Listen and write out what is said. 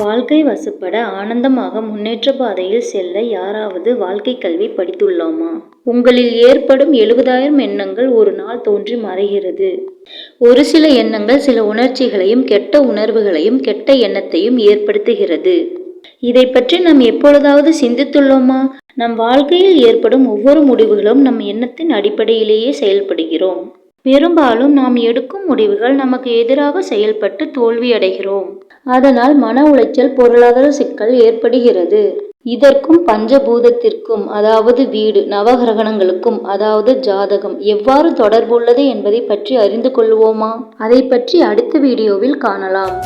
வாழ்க்கை வசப்பட ஆனந்தமாக முன்னேற்ற பாதையில் செல்ல யாராவது வாழ்க்கை கல்வி படித்துள்ளோமா? உங்களில் ஏற்படும் எழுபதாயிரம் எண்ணங்கள் ஒரு நாள் தோன்றி மறைகிறது. ஒரு சில எண்ணங்கள் சில உணர்ச்சிகளையும் கெட்ட உணர்வுகளையும் கெட்ட எண்ணத்தையும் ஏற்படுத்துகிறது. இதை பற்றி நாம் எப்பொழுதாவது சிந்தித்துள்ளோமா? நம் வாழ்க்கையில் ஏற்படும் ஒவ்வொரு முடிவுகளும் நம் எண்ணத்தின் அடிப்படையிலேயே செயல்படுகிறோம். பெரும்பாலும் நாம் எடுக்கும் முடிவுகள் நமக்கு எதிராக செயல்பட்டு தோல்வியடைகிறோம். அதனால் மன உளைச்சல் பொருளாதார சிக்கல் ஏற்படுகிறது. இதற்கும் பஞ்சபூதத்திற்கும் அதாவது வீடு நவகிரகணங்களுக்கும் அதாவது ஜாதகம் எவ்வாறு தொடர்புள்ளது என்பதை பற்றி அறிந்து கொள்வோமா? அதை பற்றி அடுத்த வீடியோவில் காணலாம்.